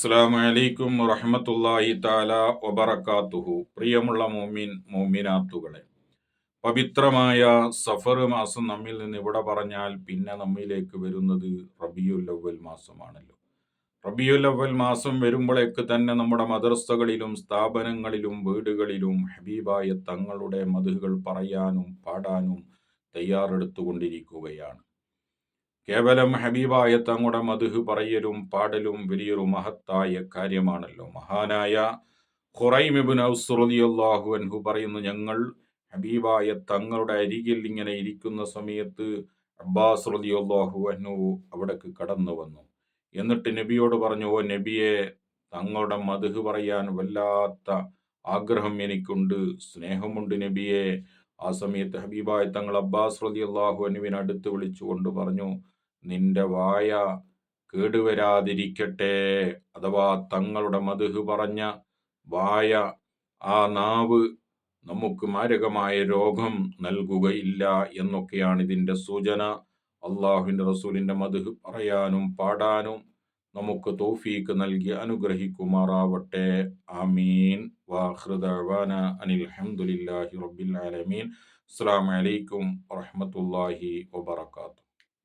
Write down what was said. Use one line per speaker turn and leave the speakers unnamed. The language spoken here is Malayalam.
അസ്സാം വലൈക്കും വറഹമത്തല്ലാഹി താല വബറക്കാത്തുഹു പ്രിയമുള്ള മോമിൻ മോമിനാത്തുകളെ പവിത്രമായ സഫർ മാസം നമ്മിൽ നിന്ന് ഇവിടെ പറഞ്ഞാൽ പിന്നെ നമ്മിലേക്ക് വരുന്നത് റബിയുൽ അവൽ മാസമാണല്ലോ. റബിയുൽ അവൽ മാസം വരുമ്പോഴേക്ക് തന്നെ നമ്മുടെ മദർസകളിലും സ്ഥാപനങ്ങളിലും വീടുകളിലും ഹബീബായ തങ്ങളുടെ മധുകൾ പറയാനും പാടാനും തയ്യാറെടുത്തുകൊണ്ടിരിക്കുകയാണ്. കേവലം ഹബീബായ തങ്ങളുടെ മധുഹ് പറയലും പാടലും വലിയൊരു മഹത്തായ കാര്യമാണല്ലോ. മഹാനായ ഖുറൈമിബിൻ ഔസ്റുദിയല്ലാഹു അൻഹു പറയുന്നു ഞങ്ങൾ ഹബീബായ തങ്ങളുടെ അരികിൽ ഇങ്ങനെ ഇരിക്കുന്ന സമയത്ത് അബ്ബാസ് റളിയല്ലാഹു അൻഹു അവിടേക്ക് കടന്നു വന്നു. എന്നിട്ട് നബിയോട് പറഞ്ഞു ഓ നബിയെ തങ്ങളുടെ മധുഹ് പറയാൻ വല്ലാത്ത ആഗ്രഹം എനിക്കുണ്ട് സ്നേഹമുണ്ട് നബിയെ. ആ സമയത്ത് ഹബീബായ തങ്ങൾ അബ്ബാസ് റതി അൻഹുവിനെ അടുത്ത് വിളിച്ചുകൊണ്ട് പറഞ്ഞു നിന്റെ വായ കേടുവരാതിരിക്കട്ടെ അഥവാ തങ്ങളുടെ മധുഹ് പറഞ്ഞ വായ ആ നാവ് നമുക്ക് മാരകമായ രോഗം നൽകുകയില്ല എന്നൊക്കെയാണ് ഇതിന്റെ സൂചന. അള്ളാഹുവിന്റെ റസൂലിന്റെ മധുഹ് പറയാനും പാടാനും നമുക്ക് തോഫീക്ക് നൽകി അനുഗ്രഹിക്കുമാറാവട്ടെ. ആമീൻ. വാഹൃദാന അനിൽ അഹമ്മദില്ലാഹി റബ്ബിൽ ആലമീൻ അസ്സാം വലൈക്കും വറഹമത്തല്ലാഹി വബർക്കാത്തു